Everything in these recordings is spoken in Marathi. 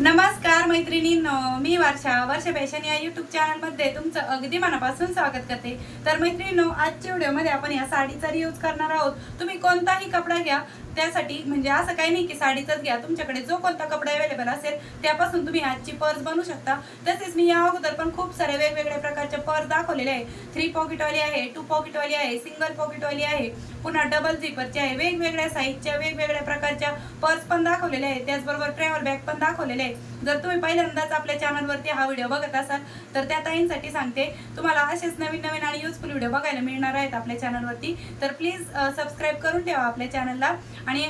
नमस्कार मैत्रिणींनो मी वर्षा. वर्षा फॅशन या युट्यूब चॅनलमध्ये तुमचं अगदी मनापासून स्वागत करते. तर मैत्रिणींनो आजच्या व्हिडिओमध्ये आपण या साडीचा यूज करणार आहोत. तुम्ही कोणताही कपडा घ्या त्यासाठी म्हणजे असं काही नाही की साडीचाच घ्या. तुमच्याकडे जो कोणता कपडा अवेलेबल असेल त्यापासून तुम्ही आजची पर्स बनवू शकता. तसेच मी या अगोदर पण खूप साऱ्या वेगवेगळ्या प्रकारचे पर्स दाखवलेले आहे. थ्री पॉकेटवाली आहे टू पॉकेटवाली आहे सिंगल पॉकेटवाली आहे. पुन्हा डबल झिपरची आहे. वेगवेगळ्या साईजच्या वेगवेगळ्या प्रकारच्या पर्स पण दाखवलेल्या आहे. त्याचबरोबर ट्रॅव्हल बॅग पण दाखवलेले आहे. जर तुम्ही पहिल्यांदाच आपल्या चॅनलवरती हा व्हिडिओ बघत असाल तर त्या ताईंसाठी सांगते तुम्हाला असेच नवीन नवीन आणि युजफुल व्हिडिओ बघायला मिळणार आहेत आपल्या चॅनलवरती तर प्लीज सबस्क्राईब करून ठेवा आपल्या चॅनलला आणि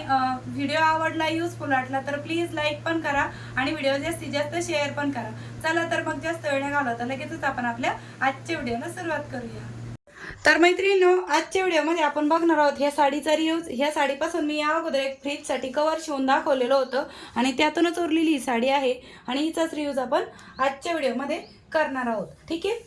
व्हिडिओ आवडला युजफुल वाटला तर प्लीज लाईक पण करा आणि व्हिडिओ जास्तीत जास्त शेअर पण करा. चला तर मग जास्त वेळ नाही घालवता लगेचच आपण आपल्या आजच्या व्हिडिओला सुरुवात करूया. तर मैत्रिणींनो आजच्या व्हिडिओमध्ये आपण बघणार आहोत ह्या साडीचा रियूज ह्या साडीपासून मी या अगोदर एक फ्रीजसाठी कवर शिवून दाखवलेलं होतं आणि त्यातूनच उरलेली ही साडी आहे आणि हिचाच रियूज आपण आजच्या व्हिडिओमध्ये करणार आहोत. ठीक आहे?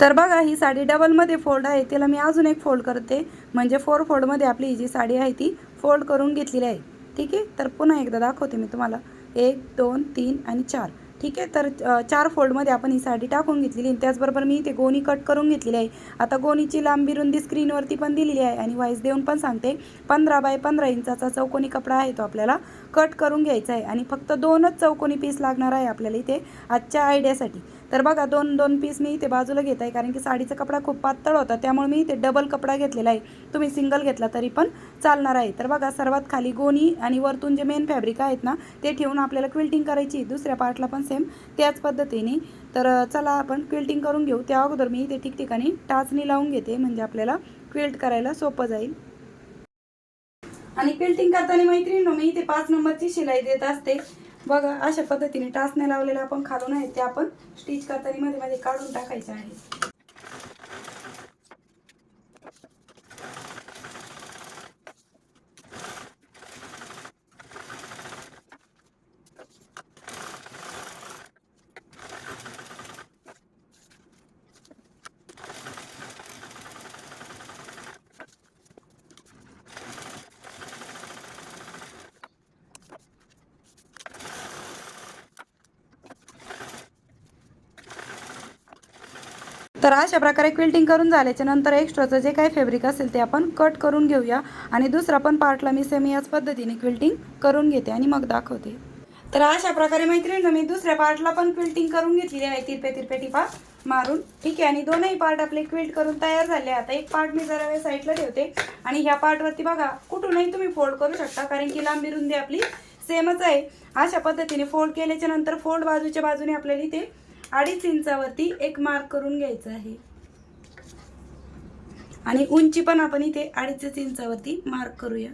तर बघा ही साडी डबलमध्ये फोल्ड आहे. तिला मी अजून एक फोल्ड करते. म्हणजे फोर फोल्डमध्ये आपली ही जी साडी आहे ती फोल्ड करून घेतलेली आहे. ठीक आहे? तर पुन्हा एकदा दाखवते मी तुम्हाला. एक दोन तीन आणि चार. ठीक आहे? तर चार फोल्डमध्ये आपण ही साडी टाकून घेतलेली आणि त्याचबरोबर मी ते गोणी कट करून घेतलेली आहे. आता गोणीची लांबी रुंदी स्क्रीनवरती पण दिलेली आहे. आणि वाईस देऊन पण सांगते. पंधरा बाय पंधरा इंचाचा चौकोनी कपडा आहे तो आपल्याला कट करून घ्यायचा आहे. आणि फक्त दोनच चौकोनी पीस लागणार आहे आपल्याला इथे आजच्या आयडियासाठी तर बघा दोन दोन पीस मी इथे बाजूला घेत आहे कारण की साडीचा कपडा खूप पातळ होता त्यामुळे मी इथे डबल कपडा घेतलेला आहे. तुम्ही सिंगल घेतला तरी पण चालणार आहे. तर बघा सर्वात खाली गोणी आणि वरतून जे मेन फॅब्रिक आहेत ना ते ठेवून आपल्याला क्विल्टिंग करायची दुसऱ्या पार्टला पण सेम त्याच पद्धतीने. तर चला आपण क्विल्टिंग करून घेऊ. त्या अगोदर मी इथे ठिकठिकाणी टाचणी लावून घेते म्हणजे आपल्याला क्विल्ट करायला सोपं जाईल. आणि क्विल्टिंग करताना मैत्रिणी मी इथे पाच नंबरची शिलाई देत असते. बघा अशा पद्धतीने टाचण्या लावलेल्या आपण खालून आहेत त्या आपण स्टिच करताना मध्ये मध्ये काढून टाकायच्या आहेत तर अशा प्रकारे क्विल्टिंग करून झाल्याच्यानंतर एक्स्ट्राचं जे काही फॅब्रिक असेल ते आपण कट करून घेऊया. आणि दुसरा पण पार्टला मी सेम याच पद्धतीने क्विल्टिंग करून घेते आणि मग दाखवते. तर अशा प्रकारे मैत्रिणीनं मी दुसऱ्या पार्टला पण क्विल्टिंग करून घेतलेली आहे. तिरपे तिरपे टिपा मारून. ठीक आहे आणि दोनही पार्ट आपले क्विल्ट करून तयार झाले आता एक पार्ट मी जरा वेळ साईडला ठेवते. आणि ह्या पार्टवरती बघा कुठूनही तुम्ही फोल्ड करू शकता कारण की लांबी रुंदी आपली सेमच आहे. अशा पद्धतीने फोल्ड केल्याच्यानंतर फोल्ड बाजूच्या बाजूने आपल्याला इथे अडीच इंचावरती एक मार्क करून घ्यायचं आहे. आणि उंची पण आपण इथे अडीच इंचावरती मार्क करूया.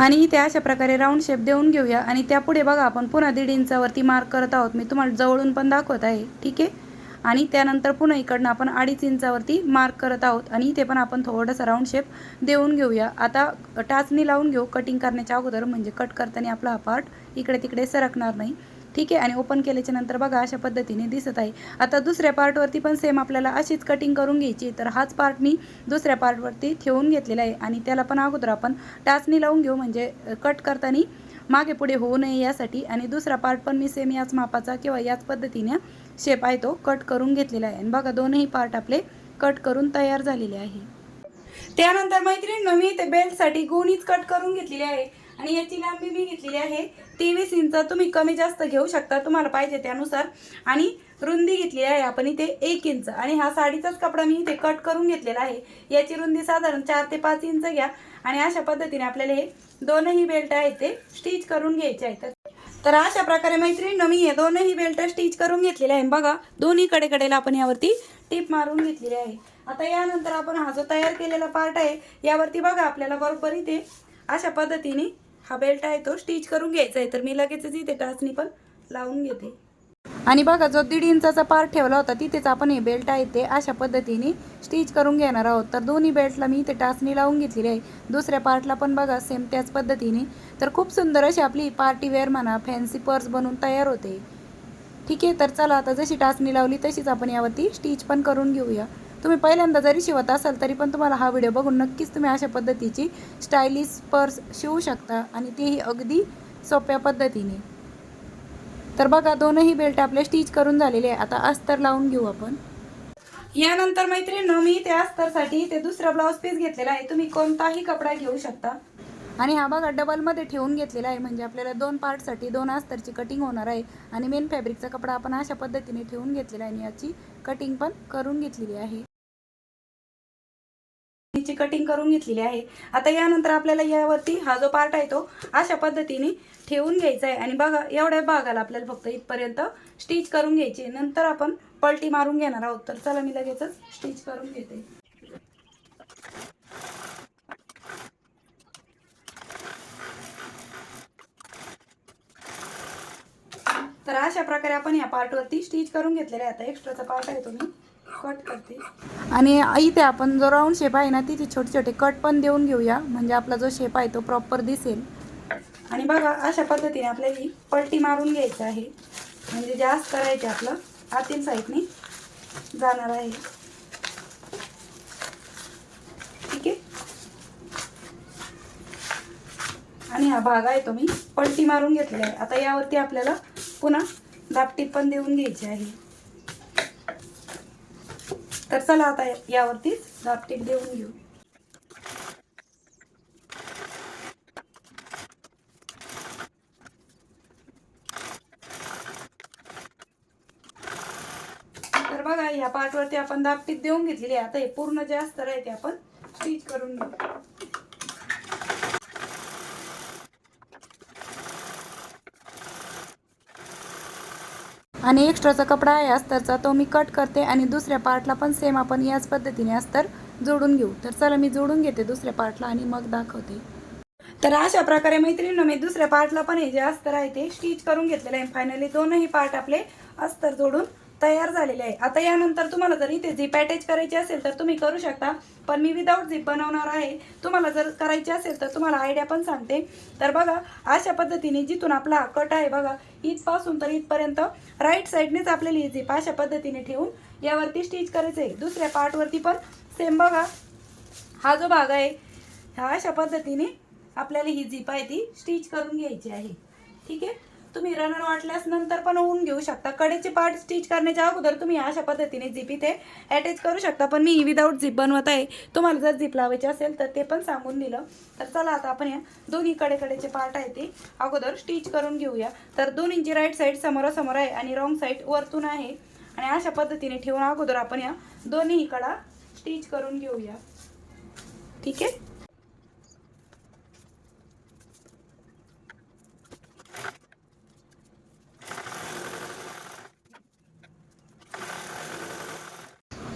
आणि इथे अशा प्रकारे राऊंड शेप देऊन घेऊया. आणि त्यापुढे बघा आपण पुन्हा दीड इंचावरती मार्क करत आहोत. मी तुम्हाला जवळून पण दाखवत आहे. ठीक आहे? आणि त्यानंतर पुन्हा इकडनं आपण अडीच इंचावरती मार्क करत आहोत. आणि इथे पण आपण थोडंसं राऊंड शेप देऊन घेऊया. आता टाचणी लावून घेऊ. कटिंग करण्याच्या अगोदर म्हणजे कट करताना आपला हा पार्ट इकडे तिकडे सरकणार नाही. ठीक आहे? आणि ओपन केल्याच्यानंतर बघा अशा पद्धतीने दिसत आहे. आता दुसऱ्या पार्टवरती पण सेम आपल्याला अशीच कटिंग करून घ्यायची. तर हाच पार्ट मी दुसऱ्या पार्टवरती ठेवून घेतलेला आहे. आणि त्याला पण अगोदर आपण टाचणी लावून घेऊ. म्हणजे कट करताना मागे पुढे होऊ नये यासाठी. आणि दुसरा पार्ट पण मी सेम याच मापाचा किंवा याच पद्धतीने शेप आहे तो कट करून घेतलेला आहे. आणि बघा दोनही पार्ट आपले कट करून तयार झालेले आहे. त्यानंतर मैत्रिणी मी ते बेल्टसाठी गोणीच कट करून घेतलेली आहे. आणि याची लांबी मी घेतलेली आहे. तेवीस इंच तुम्ही कमी जास्त घेऊ शकता तुम्हाला पाहिजे त्यानुसार. आणि रुंदी घेतलेली आहे आपण इथे एक इंच. आणि हा साडीचाच कपडा मी इथे कट करून घेतलेला आहे. याची रुंदी साधारण चार ते पाच इंच घ्या. आणि अशा पद्धतीने आपल्याला हे दोनही बेल्ट आहेत ते स्टिच करून घ्यायचे आहेत. तर अशा प्रकारे मैत्रिणीनं मी हे दोनही बेल्ट स्टिच करून घेतलेले आहे. बघा दोन्ही कडे कडेला आपण यावरती टीप मारून घेतलेली आहे. आता यानंतर आपण हा जो तयार केलेला पार्ट आहे यावरती बघा आपल्याला बरोबर इथे अशा पद्धतीने हा बेल्ट आहे तो स्टिच करून घ्यायचा आहे. तर मी लगेचच इथे टाचणी पण लावून घेते. आणि बघा जो दीड इंचाचा पार्ट ठेवला होता तिथेच आपण हे बेल्ट आहे ते अशा पद्धतीने स्टिच करून घेणार आहोत. तर दोन्ही बेल्टला मी इथे टाचणी लावून घेतलेली आहे. दुसऱ्या पार्टला पण बघा सेम त्याच पद्धतीने. तर खूप सुंदर अशी आपली पार्टी वेअर म्हणा फॅन्सी पर्स बनवून तयार होते. ठीक आहे तर चला आता जशी टाचणी लावली तशीच आपण यावरती स्टिच पण करून घेऊया. तुम्ही पहिल्यांदा जरी शिवत असाल तरी पण तुम्हाला हा व्हिडिओ बघून नक्कीच तुम्ही अशा पद्धतीची स्टायलिश पर्स शिवू शकता आणि तेही अगदी सोप्या पद्धतीने. तर बघा दोनही बेल्ट आपले स्टिच करून झालेले आहे आता अस्तर लावून घेऊ आपण. यानंतर मैत्रिणी मी त्या अस्तरसाठी ते दुसरा ब्लाऊज पीस घेतलेला आहे. तुम्ही कोणताही कपडा घेऊ शकता. आणि हा बघा डबलमध्ये ठेवून घेतलेला आहे. म्हणजे आपल्याला दोन पार्टसाठी दोन अस्तरची कटिंग होणार आहे. आणि मेन फॅब्रिकचा कपडा आपण अशा पद्धतीने ठेवून घेतलेला आहे आणि याची कटिंग पण करून घेतलेली आहे. इंची कटिंग करून घेतलेली आहे. आता यानंतर आपल्याला यावरती हा जो पार्ट आहे तो अशा पद्धतीने ठेवून घ्यायचा आहे. आणि बघा एवढ्या भागाला आपल्याला फक्त इथपर्यंत स्टिच करून घ्यायची नंतर आपण पलटी मारून घेणार आहोत. तर चला मी लगेचच स्टिच करून घेते. तर अशा प्रकारे आपण या पार्टवरती स्टिच करून घेतलेला आहे. आता एक्स्ट्राचा पार्ट आहे तो कट करते. आणि इथे आपण जो राऊंड शेप आहे ना तिथे छोटे छोटे कट पण देऊन घेऊया. म्हणजे आपला जो शेप आहे तो प्रॉपर दिसेल. आणि बघा अशा पद्धतीने आपल्याला ही पलटी मारून घ्यायचं आहे. म्हणजे जास्त करायचे आपलं आतील साईडने जाणार आहे. ठीक आहे? आणि हा भाग आहे तो मी पलटी मारून घेतलेला आहे. आता यावरती आपल्याला पुन्हा दापटीप पण देऊन घ्यायची आहे. तर चला आता यावरतीच दापटीक देऊन घेऊ. तर बघा या पार्टवरती आपण दापटीत देऊन घेतलेली आहे. आता हे पूर्ण जे अस्तर आहे ते आपण स्टिच करून घेऊ. आणि एक्स्ट्राचा कपडा आहे अस्तरचा तो मी कट करते आणि दुसऱ्या पार्टला पण सेम आपण याच पद्धतीने अस्तर जोडून घेऊ. तर चला मी जोडून घेते दुसऱ्या पार्टला आणि मग दाखवते. तर अशा प्रकारे मैत्रिणीनं मी दुसऱ्या पार्टला पण हे जे अस्तर आहे ते स्टिच करून घेतलेलं आहे. फायनली दोनही पार्ट आपले अस्तर जोडून तयार झालेले आहे. आता यानंतर तुम्हाला जर इथे झिप अटॅच करायची असेल तर तुम्ही करू शकता. पण मी विदाऊट झिप बनवणार आहे. तुम्हाला जर करायची असेल तर तुम्हाला आयडिया पण सांगते. तर बघा अशा पद्धतीने जिथून आपला कट आहे बघा इथपासून तर इथपर्यंत राईट साईडनेच आपल्याला ही झिप अशा पद्धतीने ठेवून यावरती स्टिच करायचं आहे. दुसऱ्या पार्टवरती पण सेम बघा हा जो भाग आहे हा अशा पद्धतीने आपल्याला ही झिप आहे ती स्टिच करून घ्यायची आहे. ठीक आहे? तुम्ही रनर वाटल्यास नंतर पण होऊन घेऊ शकता. कडेचे पार्ट स्टिच करण्याच्या अगोदर तुम्ही अशा पद्धतीने झिप इथे अटॅच करू शकता. पण मी विदाऊट झिप बनवत आहे. तुम्हाला जर झिप लावायची असेल तर ते पण सांगून दिलं. तर चला आता आपण या दोन्ही कडेकडेचे पार्ट आहे ते अगोदर स्टिच करून घेऊया. तर दोन इंची राईट साईड समोरासमोर आहे आणि रॉंग साईड वरतून आहे. आणि अशा पद्धतीने ठेवून अगोदर आपण या दोन्ही कडा स्टिच करून घेऊया. ठीक आहे?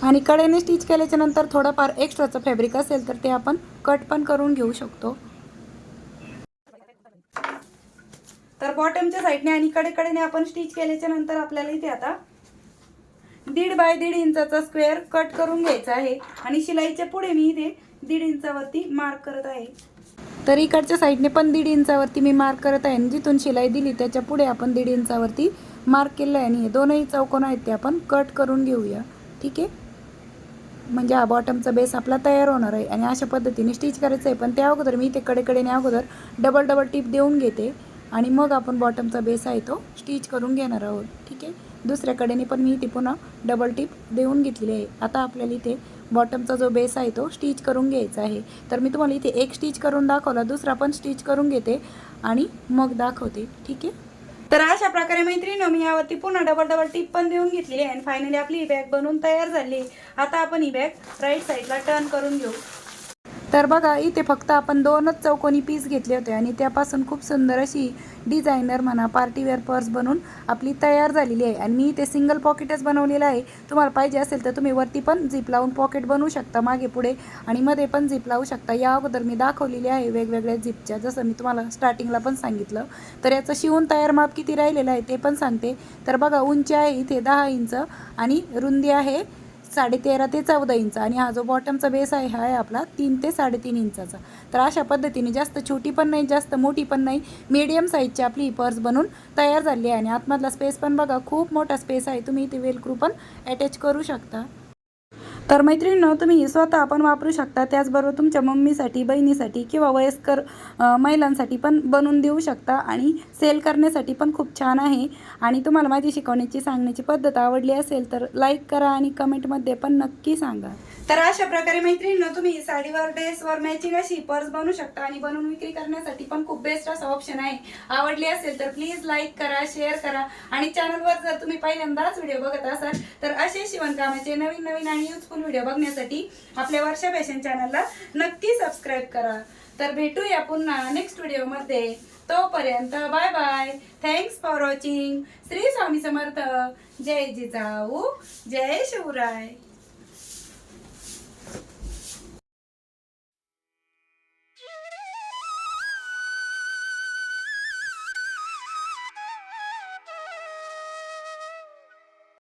आणि कडेने स्टिच केल्याच्यानंतर थोडंफार एक्स्ट्राचं फॅब्रिक असेल तर ते आपण कट पण करून घेऊ शकतो. तर बॉटमच्या साईडने आणि कडेकडेने आपण स्टिच केल्याच्यानंतर आपल्याला इथे आता दीड बाय दीड इंचाचा स्क्वेअर कट करून घ्यायचा आहे. आणि शिलाईच्या पुढे मी इथे दीड इंचावरती मार्क करत आहे. तर इकडच्या साईडने पण दीड इंचावरती मी मार्क करत आहे. आणि जिथून शिलाई दिली त्याच्या पुढे आपण दीड इंचावरती मार्क केलं आहे. आणि हे दोनही चौकोन आहेत ते आपण कट करून घेऊया. ठीक आहे? म्हणजे हा बॉटमचा बेस आपला तयार होणार आहे. आणि अशा पद्धतीने स्टिच करायचं आहे पण त्या अगोदर मी ते कडेकडेने अगोदर डबल डबल टिप देऊन घेते. आणि मग आपण बॉटमचा बेस आहे तो स्टिच करून घेणार आहोत. ठीक आहे? दुसऱ्या कडेने पण मी इथे पुन्हा डबल टिप देऊन घेतलेली आहे. आता आपल्याला इथे बॉटमचा जो बेस आहे तो स्टिच करून घ्यायचा आहे. तर मी तुम्हाला इथे एक स्टिच करून दाखवला दुसरा पण स्टिच करून घेते आणि मग दाखवते. ठीक आहे? तर अशा प्रकारे मैत्रिणी मी यावरती पुन्हा डबल डबल टिप पण देऊन घेतलेली आहे. आणि फायनली आपली ही बॅग बनवून तयार झाली आता आपण ही बॅग राईट साईडला टर्न करून घेऊ. तर बघा इथे फक्त आपण दोनच चौकोनी पीस घेतले होते आणि त्यापासून खूप सुंदर अशी डिझायनर म्हणा पार्टीवेअर पर्स बनवून आपली तयार झालेली आहे. आणि मी इथे सिंगल पॉकेटच बनवलेलं आहे. तुम्हाला पाहिजे असेल तर तुम्ही वरती पण झिप लावून पॉकेट बनवू शकता मागे पुढे आणि मध्ये पण झिप लावू शकता. या अगोदर मी दाखवलेली आहे वेगवेगळ्या झिपच्या जसं मी तुम्हाला स्टार्टिंगला पण सांगितलं. तर याचं शिवून तयार माप किती राहिलेलं आहे ते पण सांगते. तर बघा उंची आहे इथे दहा इंच आणि रुंदी आहे साडेतेरा ते चौदा इंच. आणि हा जो बॉटमचा बेस आहे हा आहे आपला तीन ते साडेतीन इंचाचा. तर अशा पद्धतीने जास्त छोटी पण नाही जास्त मोठी पण नाही मीडियम साईजची आपली ही पर्स बनून तयार झाली आहे. आणि आतमधला स्पेस पण बघा खूप मोठा स्पेस आहे. तुम्ही इथे वेलक्रू पण अटॅच करू शकता. तर मैत्रिणींनो तुम्ही स्वतः पण वापरू शकता. त्याचबरोबर तुमच्या मम्मीसाठी बहिणीसाठी किंवा वयस्कर महिलांसाठी पण बनवून देऊ शकता आणि सेल करण्यासाठी पण खूप छान आहे. आणि तुम्हाला माझी शिकवण्याची सांगण्याची पद्धत आवडली असेल तर लाईक करा आणि कमेंटमध्ये पण नक्की सांगा. तर अशा प्रकारे मैत्रिणींनो तुम्ही साडीवर ड्रेसवर मॅचिंग अशी पर्स बनवू शकता आणि बनवून विक्री करण्यासाठी पण खूप बेस्ट असा ऑप्शन आहे. आवडली असेल तर प्लीज लाईक करा शेअर करा आणि चॅनलवर जर तुम्ही पहिल्यांदाच व्हिडिओ बघत असाल तर असे शिवणकामाचे नवीन नवीन आणि युजफुल व्हिडिओ बघण्यासाठी आपल्या वर्षा फॅशन चॅनलला नक्की सबस्क्राईब करा. तर भेटूया पुन्हा नेक्स्ट व्हिडिओमध्ये तोपर्यंत bye bye thanks for watching Shri Swami Samarth. जय जिजाऊ. जय शिवराय.